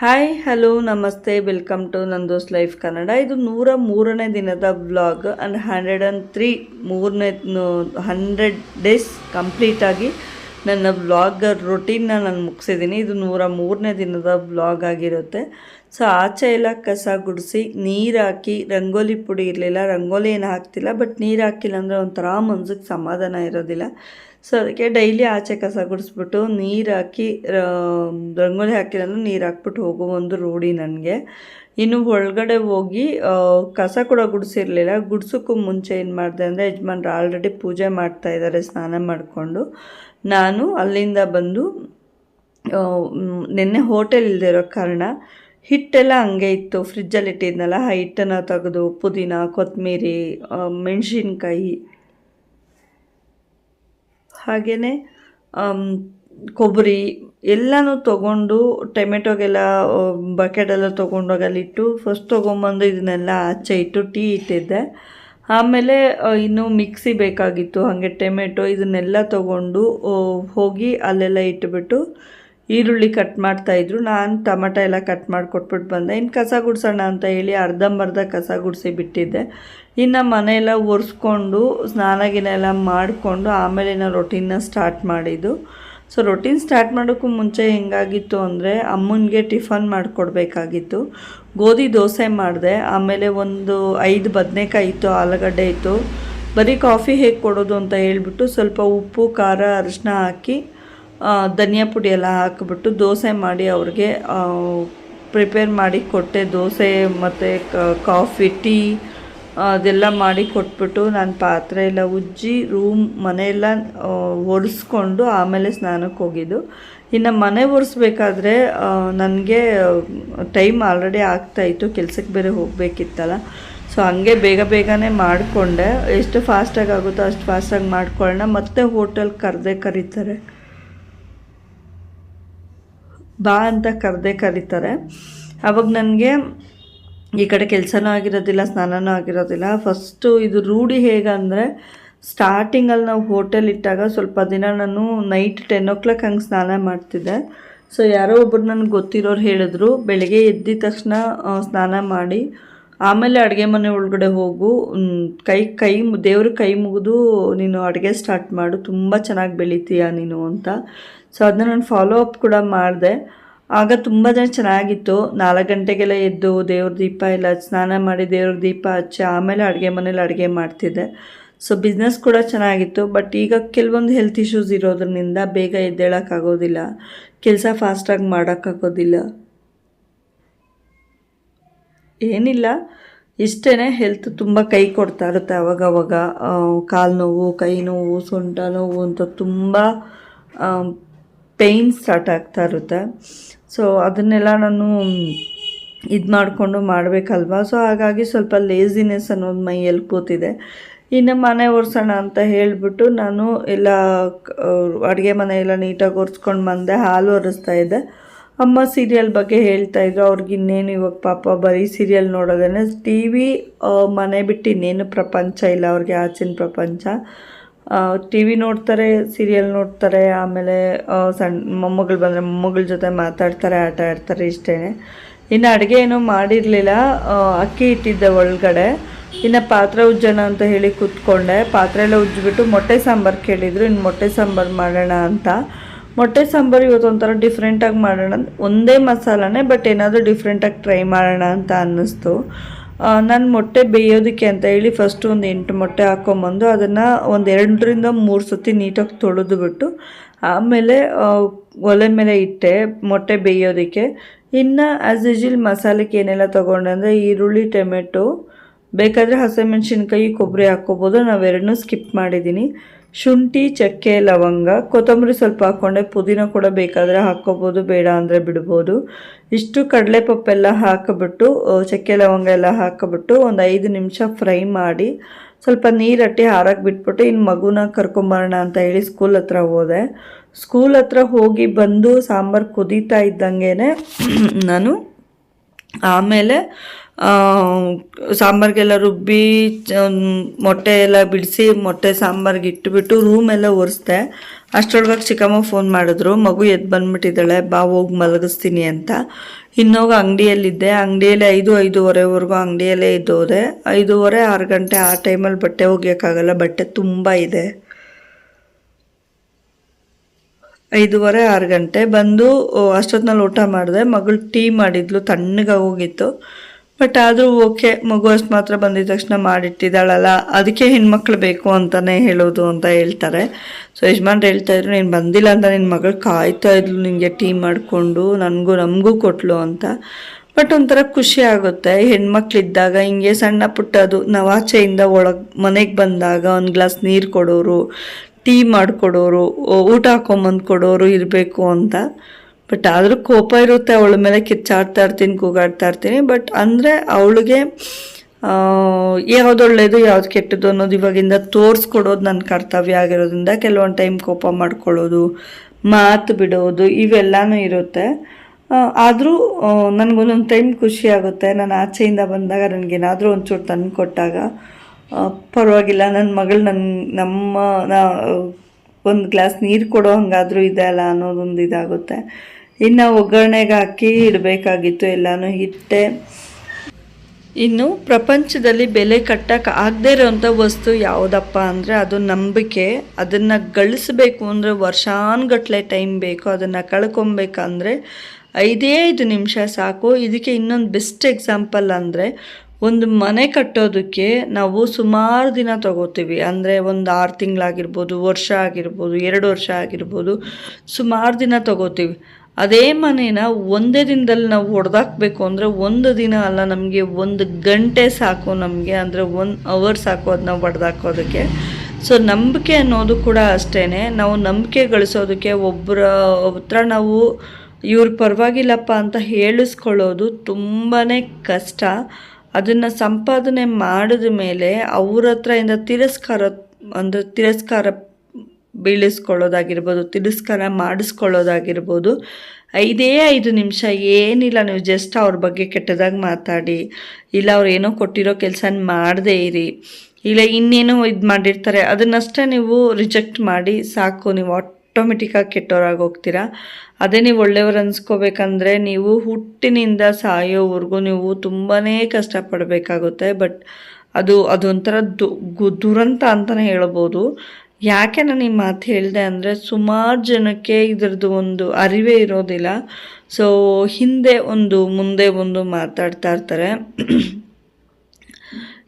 Hi hello ನಮಸ್ತೆ welcome to Nando's life Kannada ಇದು ನೂರ ಮೂರನೇ ದಿನದ vlog and hundred and three ಮೂರನೇ ಹಂಡ್ರೆಡ್ ಡೇಸ್ ಕಂಪ್ಲೀಟಾಗಿ ನನ್ನ ವ್ಲಾಗ್ ರೊಟೀನ್ನ ನಾನು ಮುಗಿಸಿದ್ದೀನಿ. ಇದು ನೂರ ಮೂರನೇ ದಿನದ ವ್ಲಾಗ್ ಆಗಿರುತ್ತೆ. ಸೊ ಆಚೆ ಎಲ್ಲ ಕಸ ಗುಡಿಸಿ, ನೀರು ಹಾಕಿ, ರಂಗೋಲಿ ಪುಡಿ ಇರಲಿಲ್ಲ, ರಂಗೋಲಿ ಏನು ಹಾಕ್ತಿಲ್ಲ ಬಟ್ ನೀರು ಹಾಕಿಲ್ಲ ಅಂದರೆ ಒಂಥರ ಮನ್ಸಿಗೆ ಸಮಾಧಾನ ಇರೋದಿಲ್ಲ. ಸೊ ಅದಕ್ಕೆ ಡೈಲಿ ಆಚೆ ಕಸ ಗುಡಿಸ್ಬಿಟ್ಟು ನೀರು ಹಾಕಿ ರಂಗೋಲಿ ಹಾಕಿರೋದು ನೀರು ಹಾಕ್ಬಿಟ್ಟು ಹೋಗೋ ಒಂದು ರೂಢಿ ನನಗೆ. ಇನ್ನು ಒಳಗಡೆ ಹೋಗಿ ಕಸ ಕೂಡ ಗುಡಿಸಿರಲಿಲ್ಲ. ಗುಡ್ಸೋಕ್ಕೂ ಮುಂಚೆ ಏನು ಮಾಡಿದೆ ಅಂದರೆ ಯಜಮಾನ್ರು ಆಲ್ರೆಡಿ ಪೂಜೆ ಮಾಡ್ತಾ ಇದ್ದಾರೆ ಸ್ನಾನ ಮಾಡಿಕೊಂಡು. ನಾನು ಅಲ್ಲಿಂದ ಬಂದು ನಿನ್ನೆ ಹೋಟೆಲ್ ಇಲ್ದಿರೋ ಕಾರಣ ಹಿಟ್ಟೆಲ್ಲ ಹಂಗೆ ಇತ್ತು. ಫ್ರಿಜ್ಜಲ್ಲಿ ಇಟ್ಟಿದ್ನಲ್ಲ, ಆ ಹಿಟ್ಟನ್ನು ತೆಗೆದು, ಪುದೀನ ಕೊತ್ತಂಬರಿ ಮೆಣಸಿನ್ಕಾಯಿ ಹಾಗೆಯೇ ಕೊಬ್ಬರಿ ಎಲ್ಲನೂ ತೊಗೊಂಡು ಟೊಮೆಟೊಗೆಲ್ಲ ಬಕೆಟೆಲ್ಲ ತೊಗೊಂಡೋಗಿ ಅಲ್ಲಿಟ್ಟು ಫಸ್ಟ್ ತೊಗೊಂಬಂದು ಇದನ್ನೆಲ್ಲ ಆಚೆ ಇಟ್ಟು ಟೀ ಇಟ್ಟಿದ್ದೆ. ಆಮೇಲೆ ಇನ್ನು ಮಿಕ್ಸಿ ಬೇಕಾಗಿತ್ತು, ಹಾಗೆ ಟೊಮೆಟೊ ಇದನ್ನೆಲ್ಲ ತೊಗೊಂಡು ಹೋಗಿ ಅಲ್ಲೆಲ್ಲ ಇಟ್ಬಿಟ್ಟು ಈರುಳ್ಳಿ ಕಟ್ ಮಾಡ್ತಾಯಿದ್ರು ನಾನು ಟೊಮೆಟೊ ಎಲ್ಲ ಕಟ್ ಮಾಡಿ ಕೊಟ್ಬಿಟ್ಟು ಬಂದೆ. ಇನ್ನು ಕಸ ಗುಡ್ಸೋಣ ಅಂತ ಹೇಳಿ ಅರ್ಧಂಬರ್ಧ ಕಸ ಗುಡಿಸಿ ಬಿಟ್ಟಿದ್ದೆ. ಇನ್ನು ಮನೆಯೆಲ್ಲ ಒರೆಸ್ಕೊಂಡು, ಸ್ನಾನ ಗಿನ ಎಲ್ಲ ಮಾಡಿಕೊಂಡು ಆಮೇಲೆ ನಾನು ರೊಟೀನ್ನ ಸ್ಟಾರ್ಟ್ ಮಾಡಿದ್ದು. ಸೊ ರೊಟೀನ್ ಸ್ಟಾರ್ಟ್ ಮಾಡೋಕ್ಕೂ ಮುಂಚೆ ಹೆಂಗಾಗಿತ್ತು ಅಂದರೆ ಅಮ್ಮನಿಗೆ ಟಿಫನ್ ಮಾಡಿಕೊಡ್ಬೇಕಾಗಿತ್ತು. ಗೋಧಿ ದೋಸೆ ಮಾಡಿದೆ. ಆಮೇಲೆ ಒಂದು ಐದು ಬದನೆಕಾಯಿ ಇತ್ತು, ಆಲೂಗಡ್ಡೆ ಇತ್ತು. ಬರೀ ಕಾಫಿ ಹೇಗೆ ಕೊಡೋದು ಅಂತ ಹೇಳ್ಬಿಟ್ಟು ಸ್ವಲ್ಪ ಉಪ್ಪು, ಖಾರ ಅರಿಶಿನ ಹಾಕಿ ಧನಿಯಾ ಪುಡಿ ಎಲ್ಲ ಹಾಕಿಬಿಟ್ಟು ದೋಸೆ ಮಾಡಿ ಅವ್ರಿಗೆ ಪ್ರಿಪೇರ್ ಮಾಡಿ ಕೊಟ್ಟೆ. ದೋಸೆ ಮತ್ತು ಕಾಫಿ ಟೀ ಅದೆಲ್ಲ ಮಾಡಿ ಕೊಟ್ಬಿಟ್ಟು ನಾನು ಪಾತ್ರೆ ಎಲ್ಲ ಉಜ್ಜಿ ರೂಮ್ ಮನೆಯೆಲ್ಲ ಒರೆಸ್ಕೊಂಡು ಆಮೇಲೆ ಸ್ನಾನಕ್ಕೆ ಹೋಗಿದ್ದು. ಇನ್ನು ಮನೆ ಒರೆಸ್ಬೇಕಾದ್ರೆ ನನಗೆ ಟೈಮ್ ಆಲ್ರೆಡಿ ಆಗ್ತಾಯಿತ್ತು ಕೆಲಸಕ್ಕೆ ಬೇರೆ ಹೋಗಬೇಕಿತ್ತಲ್ಲ. ಸೊ ಹಂಗೆ ಬೇಗ ಬೇಗನೆ ಮಾಡಿಕೊಂಡೆ. ಎಷ್ಟು ಫಾಸ್ಟಾಗಿ ಆಗುತ್ತೋ ಅಷ್ಟು ಫಾಸ್ಟಾಗಿ ಮಾಡ್ಕೊಳ್ಳೋಣ. ಮತ್ತೆ ಹೋಟೆಲ್ ಕರೆದೇ ಕರೀತಾರೆ. ಬಾ ಅಂತ ಕರೆದೇ ಕರೀತಾರೆ ಅವಾಗ ನನಗೆ ಈ ಕಡೆ ಕೆಲಸನೂ ಆಗಿರೋದಿಲ್ಲ, ಸ್ನಾನನೂ ಆಗಿರೋದಿಲ್ಲ. ಫಸ್ಟು ಇದು ರೂಢಿ ಹೇಗಂದರೆ ಸ್ಟಾರ್ಟಿಂಗಲ್ಲಿ ನಾವು ಹೋಟೆಲ್ ಇಟ್ಟಾಗ ಸ್ವಲ್ಪ ದಿನ ನಾನು ನೈಟ್ ಟೆನ್ ಓ ಕ್ಲಾಕ್ ಹಂಗೆ ಸ್ನಾನ ಮಾಡ್ತಿದ್ದೆ. ಸೊ ಯಾರೋ ಒಬ್ಬರು ನನಗೆ ಗೊತ್ತಿರೋರು ಹೇಳಿದ್ರು, ಬೆಳಗ್ಗೆ ಎದ್ದಿದ ತಕ್ಷಣ ಸ್ನಾನ ಮಾಡಿ. ಆಮೇಲೆ ಅಡುಗೆ ಮನೆ ಒಳಗಡೆ ಹೋಗು ಕೈ ಕೈ ದೇವ್ರ ಕೈ ಮುಗಿದು ನೀನು ಅಡುಗೆ ಸ್ಟಾರ್ಟ್ ಮಾಡು, ತುಂಬ ಚೆನ್ನಾಗಿ ಬೆಳಿತೀಯ ನೀನು ಅಂತ. ಸೊ ಅದನ್ನ ನಾನು ಫಾಲೋ ಅಪ್ ಕೂಡ ಮಾಡಿದೆ. ಆಗ ತುಂಬ ಜನ ಚೆನ್ನಾಗಿತ್ತು. ನಾಲ್ಕು ಗಂಟೆಗೆಲ್ಲ ಎದ್ದು ದೇವ್ರ ದೀಪ ಎಲ್ಲ, ಸ್ನಾನ ಮಾಡಿ ದೇವ್ರ ದೀಪ ಹಚ್ಚಿ ಆಮೇಲೆ ಅಡುಗೆ ಮನೇಲಿ ಅಡುಗೆ ಮಾಡ್ತಿದ್ದೆ. ಸೊ ಬಿಸ್ನೆಸ್ ಕೂಡ ಚೆನ್ನಾಗಿತ್ತು. ಬಟ್ ಈಗ ಕೆಲವೊಂದು ಹೆಲ್ತ್ ಇಶ್ಯೂಸ್ ಇರೋದ್ರಿಂದ ಬೇಗ ಎದ್ದೇಳೋಕ್ಕಾಗೋದಿಲ್ಲ ಕೆಲಸ ಫಾಸ್ಟಾಗಿ ಮಾಡೋಕ್ಕಾಗೋದಿಲ್ಲ ಏನಿಲ್ಲ. ಇಷ್ಟೇ ಹೆಲ್ತ್ ತುಂಬ ಕೈ ಕೊಡ್ತಾ ಇರುತ್ತೆ ಅವಾಗವಾಗ ಕಾಲು ನೋವು, ಕೈ ನೋವು, ಸೊಂಟ ನೋವು ಅಂತ ತುಂಬ ಪೇಯ್ನ್ ಸ್ಟಾರ್ಟ್ ಆಗ್ತಾ ಇರುತ್ತೆ. ಸೊ ಅದನ್ನೆಲ್ಲ ನಾನು ಇದು ಮಾಡಿಕೊಂಡು ಮಾಡಬೇಕಲ್ವಾ? ಸೊ ಹಾಗಾಗಿ ಸ್ವಲ್ಪ ಲೇಸಿನೆಸ್ ಅನ್ನೋದು ಮೈಯಲ್ಲಿ ಕೂತಿದೆ. ಇನ್ನು ಮನೆ ಒರೆಸೋಣ ಅಂತ ಹೇಳಿಬಿಟ್ಟು ನಾನು ಎಲ್ಲ ಅಡುಗೆ ಮನೆ ಎಲ್ಲ ನೀಟಾಗಿ ಒರೆಸ್ಕೊಂಡು ಬಂದೆ, ಹಾಲು ಒರೆಸ್ತಾ ಇದ್ದೆ. ಅಮ್ಮ ಸೀರಿಯಲ್ ಬಗ್ಗೆ ಹೇಳ್ತಾ ಇದ್ರು. ಅವ್ರಿಗೆ ಇನ್ನೇನು ಇವಾಗ ಪಾಪ ಬರೀ ಸೀರಿಯಲ್ ನೋಡೋದೇನೆ ಟಿ ವಿ ಮನೆ ಬಿಟ್ಟು ಇನ್ನೇನು ಪ್ರಪಂಚ ಇಲ್ಲ ಅವ್ರಿಗೆ, ಆಚಿನ ಪ್ರಪಂಚ. ಟಿ ವಿ ನೋಡ್ತಾರೆ ಸೀರಿಯಲ್ ನೋಡ್ತಾರೆ, ಆಮೇಲೆ ಸಣ್ಣ ಮೊಮ್ಮಗಳು ಬಂದರೆ ಮೊಮ್ಮಗಳ ಜೊತೆ ಮಾತಾಡ್ತಾರೆ, ಆಟ ಆಡ್ತಾರೆ ಇಷ್ಟೇ ಇನ್ನು ಅಡುಗೆ ಏನೂ ಮಾಡಿರಲಿಲ್ಲ. ಅಕ್ಕಿ ಇಟ್ಟಿದ್ದೆ ಒಳಗಡೆ. ಇನ್ನು ಪಾತ್ರೆ ಉಜ್ಜೋಣ ಅಂತ ಹೇಳಿ ಕೂತ್ಕೊಂಡೆ. ಪಾತ್ರೆ ಉಜ್ಜಿಬಿಟ್ಟು ಮೊಟ್ಟೆ ಸಾಂಬಾರು ಕೇಳಿದ್ರು. ಇನ್ನು ಮೊಟ್ಟೆ ಸಾಂಬಾರು ಮಾಡೋಣ ಅಂತ. ಮೊಟ್ಟೆ ಸಾಂಬಾರು ಇವತ್ತು ಒಂಥರ ಡಿಫ್ರೆಂಟಾಗಿ ಮಾಡೋಣ ಒಂದೇ ಮಸಾಲನೇ ಬಟ್ ಏನಾದರೂ ಡಿಫ್ರೆಂಟಾಗಿ ಟ್ರೈ ಮಾಡೋಣ ಅಂತ ಅನ್ನಿಸ್ತು. ನಾನು ಮೊಟ್ಟೆ ಬೇಯೋದಕ್ಕೆ ಅಂತ ಹೇಳಿ ಫಸ್ಟು ಒಂದು ಎಂಟು ಮೊಟ್ಟೆ ಹಾಕೊಂಬಂದು ಅದನ್ನು ಒಂದು ಎರಡರಿಂದ ಮೂರು ಸತಿ ನೀಟಾಗಿ ತೊಳೆದು ಬಿಟ್ಟು, ಆಮೇಲೆ ಒಲೆ ಮೇಲೆ ಇಟ್ಟೆ ಮೊಟ್ಟೆ ಬೇಯೋದಕ್ಕೆ. ಇನ್ನು ಆ್ಯಸ್ ಯೂಶುವಲ್ ಮಸಾಲೆಗೆ ಏನೆಲ್ಲ ತೊಗೊಂಡೆ ಅಂದರೆ ಈರುಳ್ಳಿ, ಟೊಮೆಟೊ, ಬೇಕಾದರೆ ಹಸಿಮೆಣ್ಸಿನ್ಕಾಯಿ ಕೊಬ್ಬರಿ ಹಾಕ್ಕೋಬೋದು ನಾವೆರಡನ್ನೂ ಸ್ಕಿಪ್ ಮಾಡಿದ್ದೀನಿ ಶುಂಠಿ, ಚಕ್ಕೆ, ಲವಂಗ, ಕೊತ್ತಂಬರಿ ಸ್ವಲ್ಪ ಹಾಕ್ಕೊಂಡೆ ಪುದೀನ ಕೂಡ ಬೇಕಾದರೆ ಹಾಕ್ಕೋಬೋದು, ಬೇಡ ಅಂದರೆ ಬಿಡ್ಬೋದು. ಇಷ್ಟು ಕಡಲೆಪಪ್ಪೆಲ್ಲ ಹಾಕಿಬಿಟ್ಟು ಚಕ್ಕೆ, ಲವಂಗ ಎಲ್ಲ ಹಾಕಿಬಿಟ್ಟು ಒಂದು ಐದು ನಿಮಿಷ ಫ್ರೈ ಮಾಡಿ ಸ್ವಲ್ಪ ನೀರಟ್ಟಿ ಹಾರಕ್ಕೆ ಬಿಟ್ಬಿಟ್ಟು ಇನ್ನು ಮಗುನ ಕರ್ಕೊಂಬರೋಣ ಅಂತ ಹೇಳಿ ಸ್ಕೂಲ್ ಹತ್ರ ಹೋದೆ. ಸ್ಕೂಲ್ ಹತ್ರ ಹೋಗಿ ಬಂದು ಸಾಂಬಾರು ಕುದೀತಾ ಇದ್ದಂಗೆ ನಾನು ಆಮೇಲೆ ಸಾಂಬಾರಿಗೆಲ್ಲ ರುಬ್ಬಿ ಮೊಟ್ಟೆ ಎಲ್ಲ ಬಿಡಿಸಿ ಮೊಟ್ಟೆ ಸಾಂಬಾರಿಗೆ ಇಟ್ಟುಬಿಟ್ಟು ರೂಮ್ ಎಲ್ಲ ಒರೆಸ್ದೆ. ಅಷ್ಟರೊಳಗಾಗಿ ಚಿಕ್ಕಮ್ಮ ಫೋನ್ ಮಾಡಿದ್ರು. ಮಗು ಎದ್ದು ಬಂದ್ಬಿಟ್ಟಿದ್ದಾಳೆ. ಬಾ ಹೋಗಿ ಮಲಗಿಸ್ತೀನಿ ಅಂತ. ಇನ್ನೋಗ ಅಂಗಡಿಯಲ್ಲಿದ್ದೆ. ಅಂಗಡಿಯಲ್ಲಿ ಐದು, ಐದೂವರೆವರೆಗೂ ಅಂಗಡಿಯಲ್ಲೇ ಇದ್ದೋದೆ. ಐದೂವರೆ, ಆರು ಗಂಟೆ ಆ ಟೈಮಲ್ಲಿ ಬಟ್ಟೆ ಒಗೆಯೋಕ್ಕಾಗಲ್ಲ ಬಟ್ಟೆ ತುಂಬ ಇದೆ. ಐದೂವರೆ, ಆರು ಗಂಟೆ ಬಂದು ಅಷ್ಟೊತ್ತಿನಲ್ಲಿ ಊಟ ಮಾಡಿದೆ. ಮಗಳು ಟೀ ಮಾಡಿದ್ಲು. ತಣ್ಣಗೆ ಹೋಗಿತ್ತು. ಬಟ್ ಆದರೂ ಓಕೆ ಮಗು ಅಷ್ಟು ಮಾತ್ರ ಬಂದಿದ ತಕ್ಷಣ ಮಾಡಿಟ್ಟಿದ್ದಾಳಲ್ಲ, ಅದಕ್ಕೆ ಹೆಣ್ಮಕ್ಳು ಬೇಕು ಅಂತಲೇ ಹೇಳೋದು ಅಂತ ಹೇಳ್ತಾರೆ. ಸೊ ಯಜಮಾನ್ರು ಹೇಳ್ತಾ ಇದ್ರು, ನೀನು ಬಂದಿಲ್ಲ ಅಂತ ನಿನ್ನ ಮಗಳು ಕಾಯ್ತಾ ಇದ್ಲು, ನಿನಗೆ ಟೀ ಮಾಡಿಕೊಂಡು, ನನಗೂ ನಮಗೂ ಕೊಟ್ಲು ಅಂತ. ಬಟ್ ಒಂಥರ ಖುಷಿ ಆಗುತ್ತೆ, ಹೆಣ್ಮಕ್ಳಿದ್ದಾಗ ಹಿಂಗೆ ಸಣ್ಣ ಪುಟ್ಟದು ಅದು ನವಾಚೆಯಿಂದ ಒಳಗೆ, ಮನೆಗೆ ಬಂದಾಗ ಒಂದು ಗ್ಲಾಸ್ ನೀರು ಕೊಡೋರು, ಟೀ ಮಾಡಿಕೊಡೋರು, ಊಟ ಹಾಕೊಂಬಂದು ಕೊಡೋರು ಇರಬೇಕು ಅಂತ. ಬಟ್ ಆದರೂ ಕೋಪ ಇರುತ್ತೆ, ಅವಳ ಮೇಲೆ ಕಿಚ್ಚಾಡ್ತಾ ಇರ್ತೀನಿ, ಕೂಗಾಡ್ತಾ ಇರ್ತೀನಿ. ಬಟ್ ಅಂದರೆ ಅವಳಿಗೆ ಯಾವ್ದು ಒಳ್ಳೇದು ಯಾವ್ದು ಕೆಟ್ಟದ್ದು ಅನ್ನೋದು ಇವಾಗಿಂದ ತೋರಿಸ್ಕೊಡೋದು ನನ್ನ ಕರ್ತವ್ಯ ಆಗಿರೋದ್ರಿಂದ ಕೆಲವೊಂದು ಟೈಮ್ ಕೋಪ ಮಾಡ್ಕೊಳ್ಳೋದು, ಮಾತು ಬಿಡೋದು, ಇವೆಲ್ಲನೂ ಇರುತ್ತೆ. ಆದರೂ ನನಗೊಂದೊಂದು ಟೈಮ್ ಖುಷಿ ಆಗುತ್ತೆ. ನಾನು ಆಚೆಯಿಂದ ಬಂದಾಗ ನನಗೇನಾದರೂ ಒಂಚೂರು ತಂದು ಕೊಟ್ಟಾಗ ಪರವಾಗಿಲ್ಲ ನನ್ನ ಮಗಳು ನನ್ನ ನಮ್ಮ ಒಂದು ಗ್ಲಾಸ್ ನೀರು ಕೊಡೋ ಹಂಗಾದರೂ ಇದೆ ಅಲ್ಲ ಅನ್ನೋದೊಂದು ಇದಾಗುತ್ತೆ. ಇನ್ನು ಒಗ್ಗರಣೆಗೆ ಹಾಕಿ ಇಡಬೇಕಾಗಿತ್ತು, ಎಲ್ಲನೂ ಹಿಟ್ಟೆ. ಇನ್ನು ಪ್ರಪಂಚದಲ್ಲಿ ಬೆಲೆ ಕಟ್ಟಕ್ಕೆ ಆಗದೇ ಇರೋವಂಥ ವಸ್ತು ಯಾವುದಪ್ಪ ಅಂದರೆ ಅದು ನಂಬಿಕೆ. ಅದನ್ನು ಗಳಿಸ್ಬೇಕು ಅಂದರೆ ವರ್ಷಾನುಗಟ್ಲೆ ಟೈಮ್ ಬೇಕು, ಅದನ್ನು ಕಳ್ಕೊಬೇಕಂದ್ರೆ ಐದೇ ಐದು ನಿಮಿಷ ಸಾಕು. ಇದಕ್ಕೆ ಇನ್ನೊಂದು ಬೆಸ್ಟ್ ಎಕ್ಸಾಂಪಲ್ ಅಂದರೆ ಒಂದು ಮನೆ ಕಟ್ಟೋದಕ್ಕೆ ನಾವು ಸುಮಾರು ದಿನ ತಗೋತೀವಿ. ಅಂದರೆ ಒಂದು ಆರು ತಿಂಗಳಾಗಿರ್ಬೋದು, ವರ್ಷ ಆಗಿರ್ಬೋದು, ಎರಡು ವರ್ಷ ಆಗಿರ್ಬೋದು, ಸುಮಾರು ದಿನ ತಗೋತೀವಿ. ಅದೇ ಮನೇನ ಒಂದೇ ದಿನದಲ್ಲಿ ನಾವು ಹೊಡೆದಾಕ್ಬೇಕು ಅಂದರೆ ಒಂದು ದಿನ ಅಲ್ಲ, ನಮಗೆ ಒಂದು ಗಂಟೆ ಸಾಕು ನಮಗೆ, ಅಂದರೆ ಒನ್ ಅವರ್ ಸಾಕು ಅದನ್ನ ಹೊಡೆದಾಕೋದಕ್ಕೆ. ಸೊ ನಂಬಿಕೆ ಅನ್ನೋದು ಕೂಡ ಅಷ್ಟೇ ನಾವು ನಂಬಿಕೆ ಗಳಿಸೋದಕ್ಕೆ ಒಬ್ಬರ ಹತ್ರ ನಾವು ಇವ್ರ ಪರವಾಗಿಲ್ಲಪ್ಪ ಅಂತ ಹೇಳಿಸ್ಕೊಳ್ಳೋದು ತುಂಬಾ ಕಷ್ಟ. ಅದನ್ನು ಸಂಪಾದನೆ ಮಾಡಿದ ಮೇಲೆ ಅವ್ರ ಹತ್ರದಿಂದ ತಿರಸ್ಕಾರ, ಅಂದರೆ ತಿರಸ್ಕಾರ ಬೀಳಿಸ್ಕೊಳ್ಳೋದಾಗಿರ್ಬೋದು, ತಿರಸ್ಕಾರ ಮಾಡಿಸ್ಕೊಳ್ಳೋದಾಗಿರ್ಬೋದು. ಐದೇ ಐದು ನಿಮಿಷ ಏನಿಲ್ಲ, ನೀವು ಜಸ್ಟ್ ಅವ್ರ ಬಗ್ಗೆ ಕೆಟ್ಟದಾಗಿ ಮಾತಾಡಿ, ಇಲ್ಲ ಅವ್ರು ಏನೋ ಕೊಟ್ಟಿರೋ ಕೆಲಸನ ಮಾಡದೇ ಇರಿ, ಇಲ್ಲ ಇನ್ನೇನೋ ಇದು ಮಾಡಿರ್ತಾರೆ, ಅದನ್ನಷ್ಟೇ ನೀವು ರಿಜೆಕ್ಟ್ ಮಾಡಿ ಸಾಕು, ನೀವು ಆಟೋಮೆಟಿಕ್ಕಾಗಿ ಕೆಟ್ಟವರಾಗಿ ಹೋಗ್ತೀರಾ. ಅದೇ ನೀವು ಒಳ್ಳೆಯವ್ರು ಅನ್ಸ್ಕೋಬೇಕಂದ್ರೆ ನೀವು ಹುಟ್ಟಿನಿಂದ ಸಾಯೋವರೆಗೂ ನೀವು ತುಂಬಾ ಕಷ್ಟಪಡಬೇಕಾಗುತ್ತೆ, ಬಟ್ ಅದು ಅದೊಂಥರ ದು ದುರಂತ ಅಂತಲೇ ಹೇಳ್ಬೋದು. ಯಾಕೆ ನಾನು ಈ ಮಾತು ಹೇಳಿದೆ ಅಂದರೆ ಸುಮಾರು ಜನಕ್ಕೆ ಇದರದ್ದು ಒಂದು ಅರಿವೇ ಇರೋದಿಲ್ಲ. ಸೊ ಹಿಂದೆ ಒಂದು, ಮುಂದೆ ಒಂದು ಮಾತಾಡ್ತಾ ಇರ್ತಾರೆ.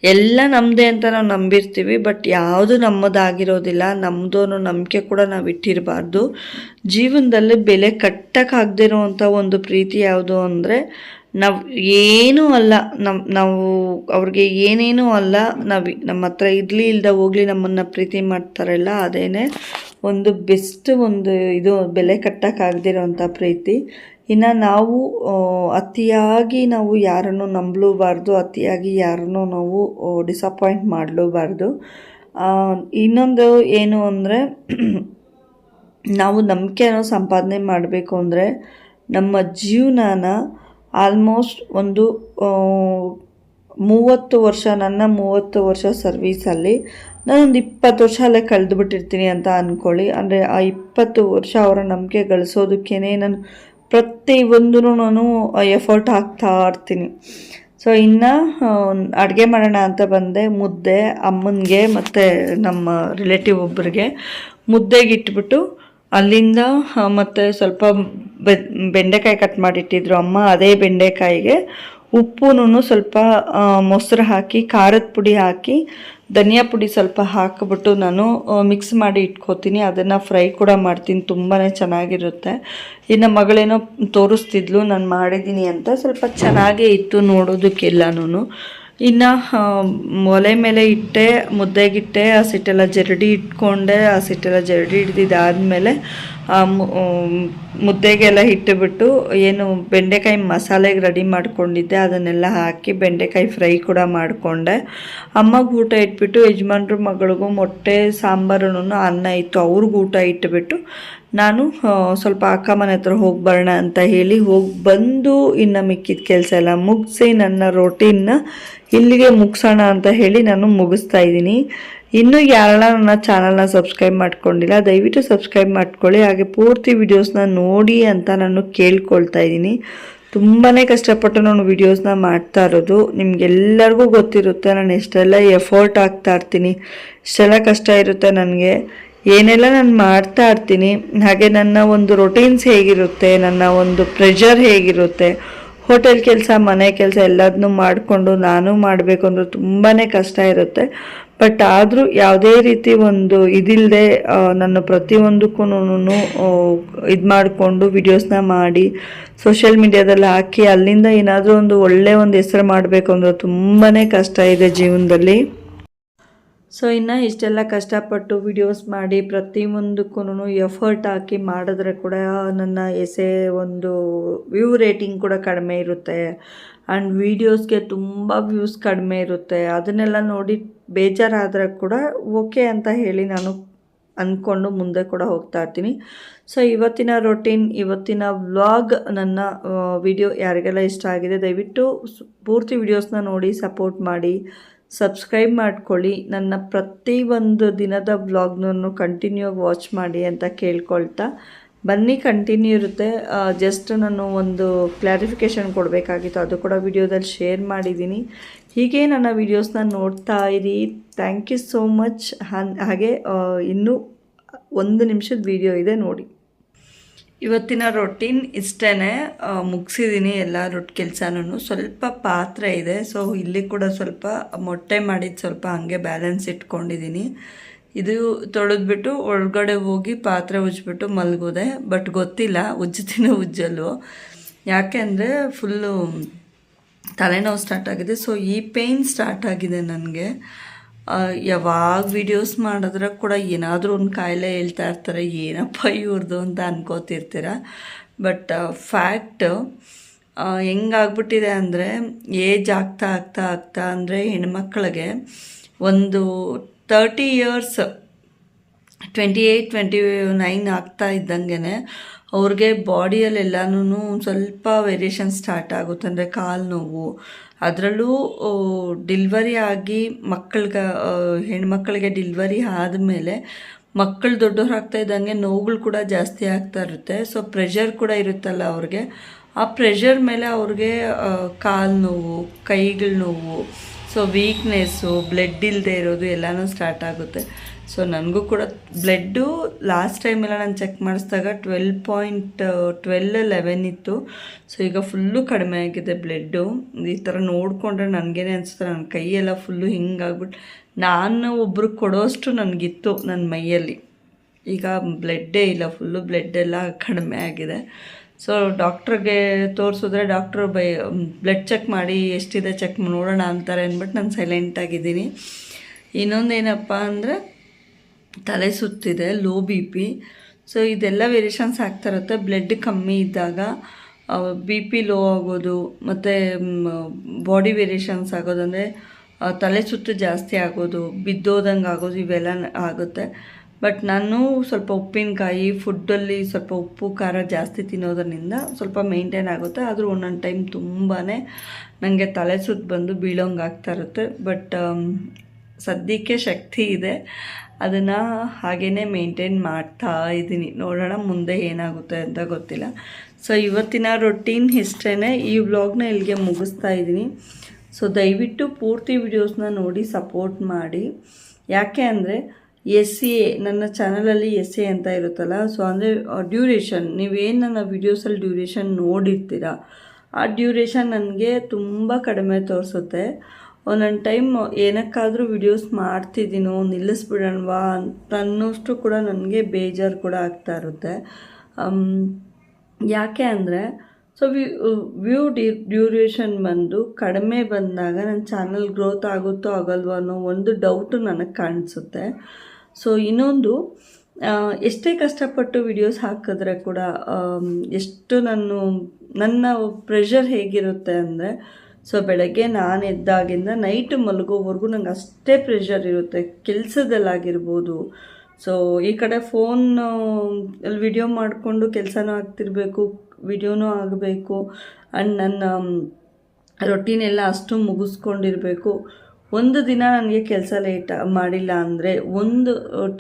ಎಲ್ಲ ನಮ್ಮದೇ ಅಂತ ನಾವು ನಂಬಿರ್ತೀವಿ, ಬಟ್ ಯಾವುದು ನಮ್ಮದಾಗಿರೋದಿಲ್ಲ. ನಮ್ಮದು ಅನ್ನೋ ನಂಬಿಕೆ ಕೂಡ ನಾವು ಇಟ್ಟಿರಬಾರ್ದು. ಜೀವನದಲ್ಲಿ ಬೆಲೆ ಕಟ್ಟಕ್ಕಾಗದಿರೋ ಇರೋವಂಥ ಒಂದು ಪ್ರೀತಿ ಯಾವುದು ಅಂದರೆ ನಾವು ಏನೂ ಅಲ್ಲ ನಮ್ಮ ನಾವು ಅವ್ರಿಗೆ ಏನೇನೂ ಅಲ್ಲ, ನಾವು ನಮ್ಮ ಹತ್ರ ಇರಲಿ ಇಲ್ಲದ ಹೋಗ್ಲಿ ನಮ್ಮನ್ನು ಪ್ರೀತಿ ಮಾಡ್ತಾರಲ್ಲ, ಅದೇನೆ ಒಂದು ಬೆಸ್ಟ್ ಒಂದು ಇದು, ಬೆಲೆ ಕಟ್ಟೋಕ್ಕಾಗದಿರೋಂಥ ಪ್ರೀತಿ. ಇನ್ನು ನಾವು ಅತಿಯಾಗಿ ನಾವು ಯಾರನ್ನು ನಂಬಲೂಬಾರ್ದು, ಅತಿಯಾಗಿ ಯಾರನ್ನು ನಾವು ಡಿಸಪಾಯಿಂಟ್ ಮಾಡಲೂಬಾರ್ದು. ಇನ್ನೊಂದು ಏನು ಅಂದರೆ, ನಾವು ನಂಬಿಕೆನೋ ಸಂಪಾದನೆ ಮಾಡಬೇಕು ಅಂದರೆ, ನಮ್ಮ ಜೀವನನ ಆಲ್ಮೋಸ್ಟ್ ಒಂದು ಮೂವತ್ತು ವರ್ಷ, ನನ್ನ ಮೂವತ್ತು ವರ್ಷ ಸರ್ವೀಸಲ್ಲಿ ನಾನೊಂದು ಇಪ್ಪತ್ತು ವರ್ಷ ಅಲ್ಲೇ ಕಳೆದು ಬಿಟ್ಟಿರ್ತೀನಿ ಅಂತ ಅಂದ್ಕೊಳ್ಳಿ ಅಂದರೆ ಆ ಇಪ್ಪತ್ತು ವರ್ಷ ಅವರ ನಂಬಿಕೆ ಗಳಿಸೋದಕ್ಕೇ ನಾನು ಪ್ರತಿಯೊಂದೂ ನಾನು ಎಫರ್ಟ್ ಹಾಕ್ತಾ ಇರ್ತೀನಿ. ಸೊ ಇನ್ನು ಅಡುಗೆ ಮಾಡೋಣ ಅಂತ ಬಂದೆ. ಮುದ್ದೆ ಅಮ್ಮನಿಗೆ ಮತ್ತು ನಮ್ಮ ರಿಲೇಟಿವ್ ಒಬ್ಬರಿಗೆ ಮುದ್ದೆಗೆ ಇಟ್ಬಿಟ್ಟು ಅಲ್ಲಿಂದ ಮತ್ತು ಸ್ವಲ್ಪ ಬೆಂಡೆಕಾಯಿ ಕಟ್ ಮಾಡಿಟ್ಟಿದ್ರು ಅಮ್ಮ, ಅದೇ ಬೆಂಡೆಕಾಯಿಗೆ. ಉಪ್ಪುನೂ ಸ್ವಲ್ಪ ಮೊಸರು ಹಾಕಿ, ಖಾರದ ಪುಡಿ ಹಾಕಿ, ಧನಿಯಾ ಪುಡಿ ಸ್ವಲ್ಪ ಹಾಕಿಬಿಟ್ಟು ನಾನು ಮಿಕ್ಸ್ ಮಾಡಿ ಇಟ್ಕೋತೀನಿ. ಅದನ್ನು ಫ್ರೈ ಕೂಡ ಮಾಡ್ತೀನಿ ತುಂಬಾ ಚೆನ್ನಾಗಿರುತ್ತೆ. ಇನ್ನು ಮಗಳೇನೋ ತೋರಿಸ್ತಿದ್ಲು, ನಾನು ಮಾಡಿದ್ದೀನಿ ಅಂತ ಸ್ವಲ್ಪ ಚೆನ್ನಾಗೇ ಇತ್ತು ನೋಡೋದಕ್ಕೆಲ್ಲನೂ ಇನ್ನು ಒಲೆ ಮೇಲೆ ಇಟ್ಟೆ ಮುದ್ದೆಗಿಟ್ಟೆ ಆ ಸಿಟ್ಟೆಲ್ಲ ಜರಡಿ ಇಟ್ಕೊಂಡೆ ಆ ಸಿಟ್ಟೆಲ್ಲ ಜರಡಿ ಹಿಡ್ದಿದ್ದಾದಮೇಲೆ ಮುದ್ದೆಗೆಲ್ಲ ಇಟ್ಟುಬಿಟ್ಟು ಏನು ಬೆಂಡೆಕಾಯಿ ಮಸಾಲೆಗೆ ರೆಡಿ ಮಾಡ್ಕೊಂಡಿದ್ದೆ. ಅದನ್ನೆಲ್ಲ ಹಾಕಿ ಬೆಂಡೆಕಾಯಿ ಫ್ರೈ ಕೂಡ ಮಾಡಿಕೊಂಡೆ. ಅಮ್ಮಗೆ ಊಟ ಇಟ್ಬಿಟ್ಟು ಯಜಮಾನ್ರ ಮಗಳಿಗೂ ಮೊಟ್ಟೆ, ಸಾಂಬಾರು ಅನ್ನ ಇತ್ತು. ಅವ್ರಿಗೂ ಊಟ ಇಟ್ಟುಬಿಟ್ಟು ನಾನು ಸ್ವಲ್ಪ ಅಕ್ಕ ಮನೆ ಹತ್ರ ಹೋಗಿ ಬರೋಣ ಅಂತ ಹೇಳಿ ಹೋಗಿ ಬಂದು ಇನ್ನು ಮಿಕ್ಕಿದ ಕೆಲಸ ಎಲ್ಲ ಮುಗಿಸಿ ನನ್ನ ರೊಟೀನ್ನ ಇಲ್ಲಿಗೆ ಮುಗಿಸೋಣ ಅಂತ ಹೇಳಿ ನಾನು ಮುಗಿಸ್ತಾ ಇದ್ದೀನಿ. ಇನ್ನೂ ಯಾರೆಲ್ಲ ನನ್ನ ಚಾನಲ್ನ ಸಬ್ಸ್ಕ್ರೈಬ್ ಮಾಡ್ಕೊಂಡಿಲ್ಲ, ದಯವಿಟ್ಟು ಸಬ್ಸ್ಕ್ರೈಬ್ ಮಾಡ್ಕೊಳ್ಳಿ. ಹಾಗೆ ಪೂರ್ತಿ ವಿಡಿಯೋಸ್ನ ನೋಡಿ ಅಂತ ನಾನು ಕೇಳ್ಕೊಳ್ತಾ ಇದ್ದೀನಿ. ತುಂಬಾ ಕಷ್ಟಪಟ್ಟು ನಾನು ವಿಡಿಯೋಸ್ನ ಮಾಡ್ತಾ ಇರೋದು. ನಿಮಗೆಲ್ಲರಿಗೂ ಗೊತ್ತಿರುತ್ತೆ, ನಾನು ಎಷ್ಟೆಲ್ಲ ಎಫರ್ಟ್ ಹಾಕ್ತಾ ಇರ್ತೀನಿ ಇಷ್ಟೆಲ್ಲ ಕಷ್ಟ ಇರುತ್ತೆ ನನಗೆ. ಏನೆಲ್ಲ ನಾನು ಮಾಡ್ತಾ ಇರ್ತೀನಿ, ಹಾಗೆ ನನ್ನ ಒಂದು ರೊಟೀನ್ಸ್ ಹೇಗಿರುತ್ತೆ, ನನ್ನ ಒಂದು ಪ್ರೆಷರ್ ಹೇಗಿರುತ್ತೆ ಹೋಟೆಲ್ ಕೆಲಸ, ಮನೆ ಕೆಲಸ ಎಲ್ಲದನ್ನೂ ಮಾಡಿಕೊಂಡು ನಾನು ಮಾಡಬೇಕು ಅಂದ್ರೆ ತುಂಬಾ ಕಷ್ಟ ಇರುತ್ತೆ. ಬಟ್ ಆದರೂ ಯಾವುದೇ ರೀತಿ ಒಂದು ಇದಿಲ್ಲದೆ ನನ್ನ ಪ್ರತಿಯೊಂದಕ್ಕೂ ಇದು ಮಾಡಿಕೊಂಡು ವಿಡಿಯೋಸ್ನ ಮಾಡಿ ಸೋಷಿಯಲ್ ಮೀಡಿಯಾದಲ್ಲಿ ಹಾಕಿ ಅಲ್ಲಿಂದ ಏನಾದರೂ ಒಂದು ಒಳ್ಳೆ ಒಂದು ಹೆಸರು ಮಾಡಬೇಕು ಅಂದರೆ ತುಂಬಾ ಕಷ್ಟ ಇದೆ ಜೀವನದಲ್ಲಿ. ಸೊ ಇನ್ನು ಇಷ್ಟೆಲ್ಲ ಕಷ್ಟಪಟ್ಟು ವಿಡಿಯೋಸ್ ಮಾಡಿ ಪ್ರತಿಯೊಂದಕ್ಕೂ ಎಫರ್ಟ್ ಹಾಕಿ ಮಾಡಿದ್ರೆ ಕೂಡ ನನ್ನ ಎಸೆ ಒಂದು ವ್ಯೂ ರೇಟಿಂಗ್ ಕೂಡ ಕಡಿಮೆ ಇರುತ್ತೆ. ಆ್ಯಂಡ್ ವೀಡಿಯೋಸ್ಗೆ ತುಂಬ ವ್ಯೂಸ್ ಕಡಿಮೆ ಇರುತ್ತೆ. ಅದನ್ನೆಲ್ಲ ನೋಡಿ ಬೇಜಾರಾದರೆ ಕೂಡ ಓಕೆ ಅಂತ ಹೇಳಿ ನಾನು ಅಂದ್ಕೊಂಡು ಮುಂದೆ ಕೂಡ ಹೋಗ್ತಾ ಇರ್ತೀನಿ. ಸೊ ಇವತ್ತಿನ ರೊಟೀನ್ ಇವತ್ತಿನ ವ್ಲಾಗ್ ನನ್ನ ವಿಡಿಯೋ ಯಾರಿಗೆಲ್ಲ ಇಷ್ಟ ಆಗಿದೆ, ದಯವಿಟ್ಟು ಪೂರ್ತಿ ವಿಡಿಯೋಸ್ನ ನೋಡಿ ಸಪೋರ್ಟ್ ಮಾಡಿ ಸಬ್ಸ್ಕ್ರೈಬ್ ಮಾಡ್ಕೊಳ್ಳಿ. ನನ್ನ ಪ್ರತಿಯೊಂದು ದಿನದ ವ್ಲಾಗ್ನೂ ಕಂಟಿನ್ಯೂ ಆಗಿ ವಾಚ್ ಮಾಡಿ ಅಂತ ಕೇಳ್ಕೊಳ್ತಾ. ಬನ್ನಿ ಕಂಟಿನ್ಯೂ ಇರುತ್ತೆ. ಜಸ್ಟ್ ನಾನು ಒಂದು ಕ್ಲಾರಿಫಿಕೇಷನ್ ಕೊಡಬೇಕಾಗಿತ್ತು. ಅದು ಕೂಡ ವಿಡಿಯೋದಲ್ಲಿ ಶೇರ್ ಮಾಡಿದ್ದೀನಿ. ಹೀಗೆ ನನ್ನ ವೀಡಿಯೋಸ್ನ ನೋಡ್ತಾ ಇರಿ. ಥ್ಯಾಂಕ್ ಯು ಸೋ ಮಚ್ ಹಾಗೆ ಇನ್ನೂ ಒಂದು ನಿಮಿಷದ ವಿಡಿಯೋ ಇದೆ ನೋಡಿ. ಇವತ್ತಿನ ರೊಟೀನ್ ಇಷ್ಟೇ ಮುಗಿಸಿದ್ದೀನಿ ಎಲ್ಲ ರೊಟ್ಟಿ ಕೆಲಸನೂ ಸ್ವಲ್ಪ ಪಾತ್ರೆ ಇದೆ. ಸೊ ಇಲ್ಲಿ ಕೂಡ ಸ್ವಲ್ಪ ಮೊಟ್ಟೆ ಮಾಡಿದ್ದು ಸ್ವಲ್ಪ ಹಾಗೆ ಬ್ಯಾಲೆನ್ಸ್ ಇಟ್ಕೊಂಡಿದ್ದೀನಿ ಇದು ತೊಳೆದ್ಬಿಟ್ಟು ಒಳಗಡೆ ಹೋಗಿ ಪಾತ್ರೆ ಉಜ್ಜಿಬಿಟ್ಟು ಮಲಗೋದೆ. ಬಟ್ ಗೊತ್ತಿಲ್ಲ. ಉಜ್ಜುತ್ತೀನೋ ಉಜ್ಜಲ್ವೋ ಯಾಕೆಂದರೆ ಫುಲ್ಲು ತಲೆನೋವು ಸ್ಟಾರ್ಟ್ ಆಗಿದೆ. ಸೊ ಈ ಪೇಯ್ನ್ ಸ್ಟಾರ್ಟ್ ಆಗಿದೆ ನನಗೆ. ಯಾವಾಗ ವಿಡಿಯೋಸ್ ಮಾಡಿದ್ರೆ ಕೂಡ ಏನಾದರೂ ಒಂದು ಕಾಯಿಲೆ ಹೇಳ್ತಾ ಇರ್ತಾರೆ, ಏನಪ್ಪ ಇವ್ರದ್ದು ಅಂತ ಅನ್ಕೋತಿರ್ತೀರ? ಬಟ್ ಫ್ಯಾಕ್ಟ್ ಹೆಂಗಾಗ್ಬಿಟ್ಟಿದೆ ಅಂದರೆ ಏಜ್ ಆಗ್ತಾ ಆಗ್ತಾ ಆಗ್ತಾ ಅಂದರೆ ಹೆಣ್ಮಕ್ಳಿಗೆ ಒಂದು thirty years twenty eight twenty nine ಆಗ್ತಾ ಇದ್ದಂಗೆ ಅವ್ರಿಗೆ ಬಾಡಿಯಲ್ಲೆಲ್ಲನೂ ಸ್ವಲ್ಪ ವೇರಿಯೇಷನ್ ಸ್ಟಾರ್ಟ್ ಆಗುತ್ತೆ. ಅಂದರೆ ಕಾಲು ನೋವು. ಅದರಲ್ಲೂ ಡಿಲ್ವರಿ ಆಗಿ ಮಕ್ಕಳಿಗೆ ಹೆಣ್ಮಕ್ಳಿಗೆ ಡಿಲ್ವರಿ ಆದಮೇಲೆ ಮಕ್ಕಳು ದೊಡ್ಡವ್ರು ಇದ್ದಂಗೆ ನೋವುಗಳು ಕೂಡ ಜಾಸ್ತಿ ಆಗ್ತಾ ಇರುತ್ತೆ. ಸೊ ಪ್ರೆಷರ್ ಕೂಡ ಇರುತ್ತಲ್ಲ ಅವ್ರಿಗೆ. ಆ ಪ್ರೆಷರ್ ಮೇಲೆ ಅವ್ರಿಗೆ ಕಾಲು ನೋವು, ಕೈಗಳ ನೋವು ಸೊ ವೀಕ್ನೆಸ್ಸು ಬ್ಲಡ್ ಇಲ್ಲದೆ ಇರೋದು ಎಲ್ಲನೂ ಸ್ಟಾರ್ಟ್ ಆಗುತ್ತೆ. ಸೊ ನನಗೂ ಕೂಡ ಬ್ಲಡ್ಡು ಲಾಸ್ಟ್ ಟೈಮೆಲ್ಲ ನಾನು ಚೆಕ್ ಮಾಡಿಸಿದಾಗ ಟ್ವೆಲ್ ಪಾಯಿಂಟ್ ಟ್ವೆಲ್ ಲೆವೆನ್ ಇತ್ತು. ಸೊ ಈಗ ಫುಲ್ಲು ಕಡಿಮೆ ಆಗಿದೆ ಬ್ಲಡ್ಡು. ಈ ಥರ ನೋಡಿಕೊಂಡ್ರೆ ನನಗೇನೆ ಅನಿಸುತ್ತೆ ನನ್ನ ಕೈಯೆಲ್ಲ ಫುಲ್ಲು ಹಿಂಗಾಗ್ಬಿಟ್ಟು ನಾನು ಒಬ್ರಿಗೆ ಕೊಡೋಷ್ಟು ನನಗಿತ್ತು ನನ್ನ ಮೈಯಲ್ಲಿ. ಈಗ ಬ್ಲಡ್ಡೇ ಇಲ್ಲ ಫುಲ್ಲು ಬ್ಲಡ್ಡೆಲ್ಲ ಕಡಿಮೆ ಆಗಿದೆ. ಸೊ ಡಾಕ್ಟ್ರಿಗೆ ತೋರಿಸಿದ್ರೆ ಡಾಕ್ಟ್ರು ಬೈ ಬ್ಲಡ್ ಚೆಕ್ ಮಾಡಿ ಎಷ್ಟಿದೆ ಚೆಕ್ ನೋಡೋಣ ಅಂತಾರೆ ಅಂದ್ಬಿಟ್ಟು ನಾನು ಸೈಲೆಂಟಾಗಿದ್ದೀನಿ ಇನ್ನೊಂದೇನಪ್ಪ ಅಂದರೆ ತಲೆ ಸುತ್ತಿದೆ ಲೋ ಬಿ ಪಿ ಸೊ ಇದೆಲ್ಲ ವೇರಿಯೇಷನ್ಸ್ ಆಗ್ತಾ ಇರುತ್ತೆ. ಬ್ಲಡ್ ಕಮ್ಮಿ ಇದ್ದಾಗ ಬಿ ಪಿ ಲೋ ಆಗೋದು, ಮತ್ತು ಬಾಡಿ ವೇರಿಯೇಷನ್ಸ್ ಆಗೋದಂದರೆ ತಲೆ ಸುತ್ತು ಜಾಸ್ತಿ ಆಗೋದು, ಬಿದ್ದೋದಂಗೆ ಆಗೋದು, ಇವೆಲ್ಲ ಆಗುತ್ತೆ. ಬಟ್ ನಾನು ಸ್ವಲ್ಪ ಉಪ್ಪಿನಕಾಯಿ ಫುಡ್ಡಲ್ಲಿ ಸ್ವಲ್ಪ ಉಪ್ಪು, ಖಾರ ಜಾಸ್ತಿ ತಿನ್ನೋದ್ರಿಂದ ಸ್ವಲ್ಪ ಮೇಂಟೈನ್ ಆಗುತ್ತೆ. ಆದರೂ ಒಂದೊಂದು ಟೈಮ್ ತುಂಬಾ ನನಗೆ ತಲೆ ಸುತ್ತು ಬಂದು ಬೀಳೋಂಗೆ ಆಗ್ತಾ ಇರುತ್ತೆ. ಬಟ್ ಸದ್ಯಕ್ಕೆ ಶಕ್ತಿ ಇದೆ. ಅದನ್ನು ಹಾಗೇ ಮೇಂಟೈನ್ ಮಾಡ್ತಾ ಇದ್ದೀನಿ. ನೋಡೋಣ ಮುಂದೆ ಏನಾಗುತ್ತೆ ಅಂತ ಗೊತ್ತಿಲ್ಲ. ಸೊ ಇವತ್ತಿನ ರೊಟೀನ್ ಇಷ್ಟೇ ಈ ವ್ಲಾಗ್ನ ಇಲ್ಲಿಗೆ ಮುಗಿಸ್ತಾ ಇದ್ದೀನಿ. ಸೊ ದಯವಿಟ್ಟು ಪೂರ್ತಿ ವಿಡಿಯೋಸ್ನ ನೋಡಿ ಸಪೋರ್ಟ್ ಮಾಡಿ. ಯಾಕೆ ಅಂದರೆ ಎಸ್ ಸಿ ಎ ನನ್ನ ಚಾನಲಲ್ಲಿ ಎಸ್ ಎ ಅಂತ ಇರುತ್ತಲ್ಲ ಸೊ ಅಂದರೆ ಡ್ಯೂರೇಷನ್ ನೀವೇನು ನನ್ನ ವೀಡಿಯೋಸಲ್ಲಿ ಡ್ಯೂರೇಷನ್ ನೋಡಿರ್ತೀರ, ಆ ಡ್ಯೂರೇಷನ್ ನನಗೆ ತುಂಬ ಕಡಿಮೆ ತೋರಿಸುತ್ತೆ. ಒಂದೊಂದು ಟೈಮ್ ಏನಕ್ಕಾದರೂ ವಿಡಿಯೋಸ್ ಮಾಡ್ತಿದ್ದೀನೋ, ನಿಲ್ಲಿಸ್ಬಿಡೋಣವಾ ಅಂತ ಅನ್ನೋಷ್ಟು ಕೂಡ ನನಗೆ ಬೇಜಾರು ಕೂಡ ಆಗ್ತಾ ಇರುತ್ತೆ. ಯಾಕೆ ಅಂದರೆ ಸೊ ವ್ಯೂ ಡ್ಯೂ ಡ್ಯೂರೇಷನ್ ಬಂದು ಕಡಿಮೆ ಬಂದಾಗ ನನ್ನ ಚಾನಲ್ ಗ್ರೋತ್ ಆಗುತ್ತೋ ಆಗಲ್ವೋ ಅನ್ನೋ ಒಂದು ಡೌಟು ನನಗೆ ಕಾಣಿಸುತ್ತೆ. ಸೊ ಇನ್ನೊಂದು ಎಷ್ಟೇ ಕಷ್ಟಪಟ್ಟು ವಿಡಿಯೋಸ್ ಹಾಕಿದ್ರೆ ಕೂಡ ಎಷ್ಟು ನಾನು, ನನ್ನ ಪ್ರೆಷರ್ ಹೇಗಿರುತ್ತೆ ಅಂದರೆ ಸೊ ಬೆಳಗ್ಗೆ ನಾನು ಎದ್ದಾಗಿಂದ ನೈಟ್ ಮಲಗೋವರೆಗೂ ನಂಗೆ ಅಷ್ಟೇ ಪ್ರೆಷರ್ ಇರುತ್ತೆ. ಕೆಲಸದಲ್ಲಾಗಿರ್ಬೋದು. ಸೊ ಈ ಕಡೆ ಫೋನ್ ಅಲ್ಲಿ ವಿಡಿಯೋ ಮಾಡಿಕೊಂಡು ಕೆಲಸನೂ ಆಗ್ತಿರಬೇಕು ವಿಡಿಯೋನೂ ಆಗಬೇಕು. ಆ್ಯಂಡ್ ನನ್ನ ರೊಟೀನ್ ಎಲ್ಲ ಅಷ್ಟು ಮುಗಿಸ್ಕೊಂಡಿರಬೇಕು. ಒಂದು ದಿನ ನನಗೆ ಕೆಲಸ ಲೇಟ್ ಮಾಡಿಲ್ಲ ಅಂದರೆ, ಒಂದು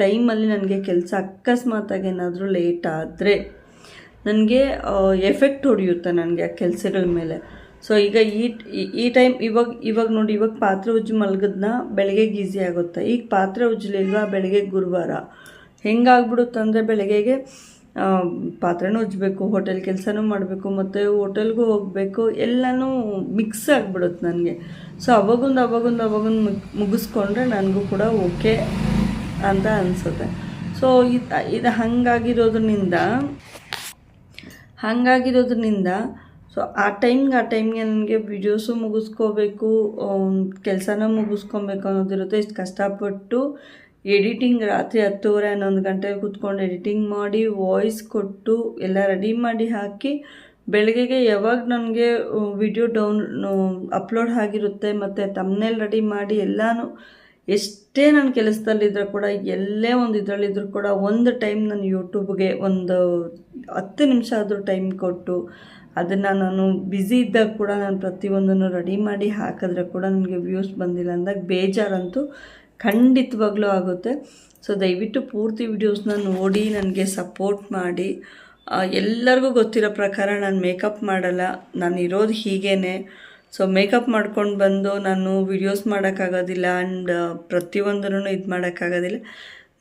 ಟೈಮಲ್ಲಿ ನನಗೆ ಕೆಲಸ ಅಕಸ್ಮಾತಾಗಿ ಏನಾದರೂ ಲೇಟ್ ಆದರೆ, ನನಗೆ ಎಫೆಕ್ಟ್ ಹೊಡೆಯುತ್ತೆ ನನಗೆ ಆ ಕೆಲಸಗಳ ಮೇಲೆ. ಸೊ ಈಗ ಈ, ಈ- ಟೈಮ್ ಇವಾಗ ಇವಾಗ ನೋಡಿ, ಇವಾಗ ಪಾತ್ರೆ ಉಜ್ಜಿ ಮಲಗಿದ್ನ ಬೆಳಗ್ಗೆ ಈಸಿ ಆಗುತ್ತೆ. ಈಗ ಪಾತ್ರೆ ಉಜ್ಜಲಿಲ್ವಾ? ಬೆಳಗ್ಗೆ ಗುರುವಾರ. ಹೆಂಗಾಗ್ಬಿಡುತ್ತಂದರೆ ಬೆಳಗ್ಗೆಗೆ ಪಾತ್ರೆನೂ ಉಜ್ಜಬೇಕು, ಹೋಟೆಲ್ ಕೆಲಸನೂ ಮಾಡಬೇಕು, ಮತ್ತು ಹೋಟೆಲ್ಗೂ ಹೋಗಬೇಕು, ಎಲ್ಲನೂ ಮಿಕ್ಸ್ ಆಗಿಬಿಡುತ್ತೆ ನನಗೆ. ಸೊ ಅವಾಗೊಂದು ಅವಾಗೊಂದು ಅವಾಗೊಂದು ಮುಗ್, ಮುಗಿಸ್ಕೊಂಡ್ರೆ ನನಗೂ ಕೂಡ ಓಕೆ ಅಂತ ಅನಿಸುತ್ತೆ. ಸೊ ಇದು ಇದು ಹಾಗಾಗಿರೋದ್ರಿಂದ ಹಾಗಾಗಿರೋದ್ರಿಂದ ಸೊ ಆ ಟೈಮ್ಗೆ ಆ ಟೈಮ್ಗೆ ನನಗೆ ವಿಡಿಯೋಸು ಮುಗಿಸ್ಕೋಬೇಕು ಕೆಲಸನ ಮುಗಿಸ್ಕೊಬೇಕು ಅನ್ನೋದಿರುತ್ತೆ. ಇಷ್ಟು ಕಷ್ಟಪಟ್ಟು ಎಡಿಟಿಂಗ್ ರಾತ್ರಿ ಹತ್ತುವರೆ ಹನ್ನೊಂದು ಗಂಟೆ ಕೂತ್ಕೊಂಡು ಎಡಿಟಿಂಗ್ ಮಾಡಿ ವಾಯ್ಸ್ ಕೊಟ್ಟು, ಎಲ್ಲ ರೆಡಿ ಮಾಡಿ ಹಾಕಿ, ಬೆಳಗ್ಗೆಗೆ ಯಾವಾಗ ನನಗೆ ವಿಡಿಯೋ ಡೌನ್ ಅಪ್ಲೋಡ್ ಆಗಿರುತ್ತೆ ಮತ್ತು ತಮ್ಮನೇಲ್ ರೆಡಿ ಮಾಡಿ ಎಲ್ಲನೂ, ಎಷ್ಟೇ ನಾನು ಕೆಲಸದಲ್ಲಿದ್ದರೂ ಕೂಡ, ಎಲ್ಲೇ ಒಂದು ಇದರಲ್ಲಿದ್ದರೂ ಕೂಡ, ಒಂದು ಟೈಮ್ ನಾನು ಯೂಟ್ಯೂಬ್ಗೆ ಒಂದು ಹತ್ತು ನಿಮಿಷ ಆದರೂ ಟೈಮ್ ಕೊಟ್ಟು ಅದನ್ನು ನಾನು ಬ್ಯುಸಿ ಇದ್ದಾಗ ಕೂಡ ನಾನು ಪ್ರತಿಯೊಂದನ್ನು ರೆಡಿ ಮಾಡಿ ಹಾಕಿದ್ರೆ ಕೂಡ ನನಗೆ ವ್ಯೂಸ್ ಬಂದಿಲ್ಲ ಅಂದಾಗ ಬೇಜಾರಂತೂ ಖಂಡಿತವಾಗ್ಲೂ ಆಗುತ್ತೆ. ಸೊ ದಯವಿಟ್ಟು ಪೂರ್ತಿ ವಿಡಿಯೋಸ್ನ ನೋಡಿ, ನನಗೆ ಸಪೋರ್ಟ್ ಮಾಡಿ. ಎಲ್ಲರಿಗೂ ಗೊತ್ತಿರೋ ಪ್ರಕಾರ ನಾನು ಮೇಕಪ್ ಮಾಡಲ್ಲ. ನಾನು ಇರೋದು ಹೀಗೇ ಸೊ ಮೇಕಪ್ ಮಾಡ್ಕೊಂಡು ಬಂದು ನಾನು ವಿಡಿಯೋಸ್ ಮಾಡೋಕ್ಕಾಗೋದಿಲ್ಲ ಆ್ಯಂಡ್ ಪ್ರತಿಯೊಂದನ್ನು ಇದು ಮಾಡೋಕ್ಕಾಗೋದಿಲ್ಲ.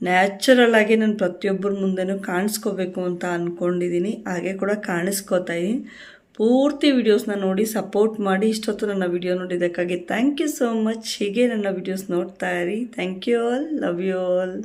ನ್ಯಾಚುರಲ್ ಆಗಿ ನಾನು ಪ್ರತಿಯೊಬ್ಬರ ಮುಂದೆನೂ ಕಾಣಿಸ್ಕೋಬೇಕು ಅಂತ ಅಂದ್ಕೊಂಡಿದ್ದೀನಿ ಹಾಗೆ ಕೂಡ ಕಾಣಿಸ್ಕೋತಾ ಇದ್ದೀನಿ ಪೂರ್ತಿ ವಿಡಿಯೋಸ್ನ ನೋಡಿ ಸಪೋರ್ಟ್ ಮಾಡಿ ಇಷ್ಟೊತ್ತು ನನ್ನ ವಿಡಿಯೋ ನೋಡಿದ್ದಕ್ಕಾಗಿ ಥ್ಯಾಂಕ್ ಯು ಸೋ ಮಚ್ ಹೀಗೆ ನನ್ನ ವಿಡಿಯೋಸ್ ನೋಡ್ತಾ ಇರಿ. Thank you all love you all